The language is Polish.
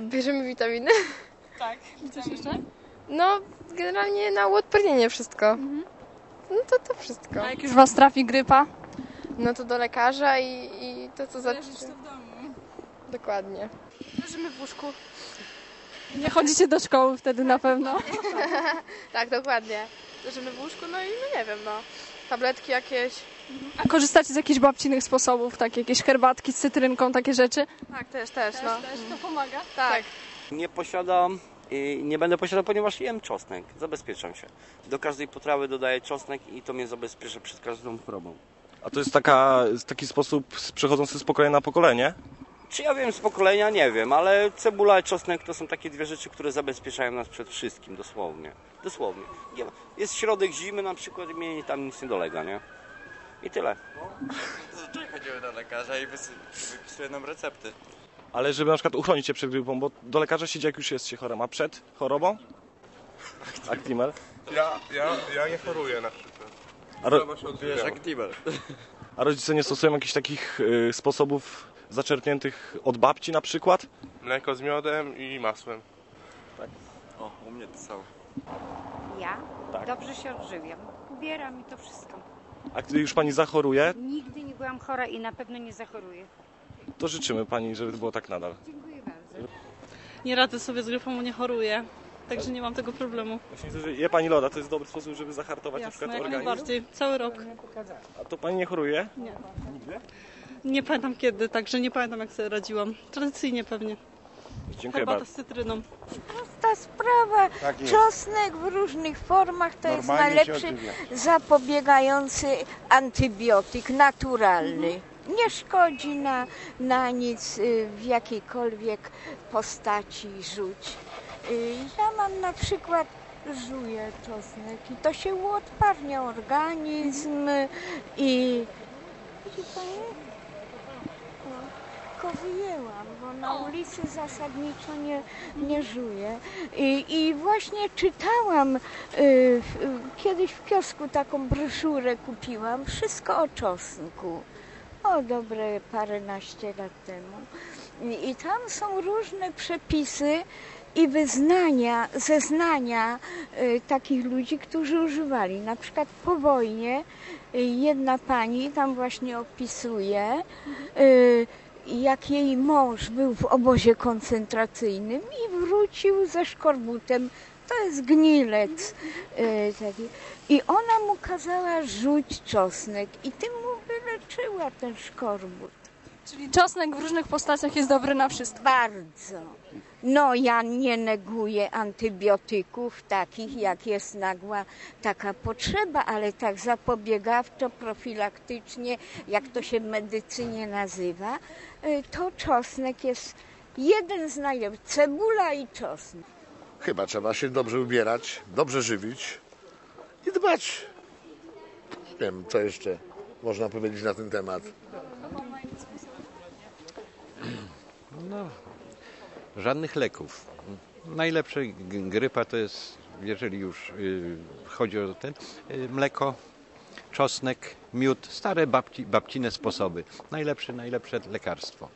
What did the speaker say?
Bierzemy witaminy. Tak. Coś jeszcze? No, generalnie na uodpornienie wszystko. No to to wszystko. A jak już was trafi grypa? No to do lekarza i, i to co za... Leżysz to w domu. Dokładnie. Leżymy w łóżku. Nie chodzicie do szkoły wtedy na pewno. Tak, dokładnie. Leżymy w łóżku, no i no nie wiem, no. Tabletki jakieś. A korzystacie z jakichś babcinych sposobów, tak? Jakieś herbatki z cytrynką, takie rzeczy? Tak, też, też, no. to pomaga. Tak. Nie posiadam i nie będę posiadał, ponieważ jem czosnek. Zabezpieczam się. Do każdej potrawy dodaję czosnek i to mnie zabezpiecza przed każdą chorobą. A to jest taka, taki sposób przechodzący z pokolenia na pokolenie? Czy ja wiem z pokolenia? Nie wiem, ale cebula i czosnek to są takie dwie rzeczy, które zabezpieczają nas przed wszystkim, dosłownie. Dosłownie. Nie ma- Jest środek zimy na przykład i mnie tam nic nie dolega, nie? I tyle. Zazwyczaj chodzimy do lekarza i wysy- wypisuje nam recepty. Ale żeby na przykład uchronić się przed grypą, bo do lekarza się idzie jak już jest się chorym, a przed chorobą? Actimel. Ja, ja, ja nie choruję na przykład. A, ro, się Wiesz, odżywiam. jak Tiber. a rodzice nie stosują jakichś takich y, sposobów zaczerpniętych od babci na przykład? Mleko z miodem i masłem. O, u mnie to samo. Ja Tak. dobrze się odżywiam. Ubieram i to wszystko. A gdy już pani zachoruje, Nigdy nie byłam chora i na pewno nie zachoruję. to życzymy pani, żeby było tak nadal. Dziękuję bardzo. Nie radzę sobie z grypą, nie choruję. Także nie mam tego problemu. Właśnie widzę, że je pani loda, to jest dobry sposób, żeby zahartować na Jasne, przykład jak organizm. najbardziej. Cały rok. A to pani nie choruje? Nie pamiętam kiedy, także nie pamiętam jak sobie radziłam. Tradycyjnie pewnie. Dziękuję Herbata bardzo. z cytryną. Ta sprawa, Tak jest. czosnek w różnych formach to jest Normalnie się najlepszy odżywia. zapobiegający antybiotyk naturalny. Nie szkodzi na, na nic y, w jakiejkolwiek postaci rzuć. Y, Ja mam na przykład żuję czosnek i to się uodparnia organizm i widzi pani? Tylko wyjęłam, bo na ulicy zasadniczo nie, nie żuję. I, I właśnie czytałam, y, w- kiedyś w kiosku taką broszurę kupiłam, wszystko o czosnku. O dobre paręnaście lat temu. I, I tam są różne przepisy i wyznania, zeznania y, takich ludzi, którzy używali. Na przykład po wojnie y, jedna pani tam właśnie opisuje, y, jak jej mąż był w obozie koncentracyjnym i wrócił ze szkorbutem. To jest gnilec y, taki. I ona mu kazała rzuć czosnek i tym mu wyleczyła ten szkorbut. Czyli czosnek w różnych postaciach jest dobry na wszystko. Bardzo. No ja nie neguję antybiotyków takich, jak jest nagła taka potrzeba, ale tak zapobiegawczo, profilaktycznie, jak to się w medycynie nazywa, y, to czosnek jest jeden z najlepszych. Cebula i czosnek. Chyba trzeba się dobrze ubierać, dobrze żywić i dbać. Nie wiem, co jeszcze można powiedzieć na ten temat. No, żadnych leków. Najlepsze g- grypa to jest, jeżeli już y, chodzi o ten, y, mleko, czosnek, miód, stare babci, babcine sposoby. Najlepsze, najlepsze lekarstwo.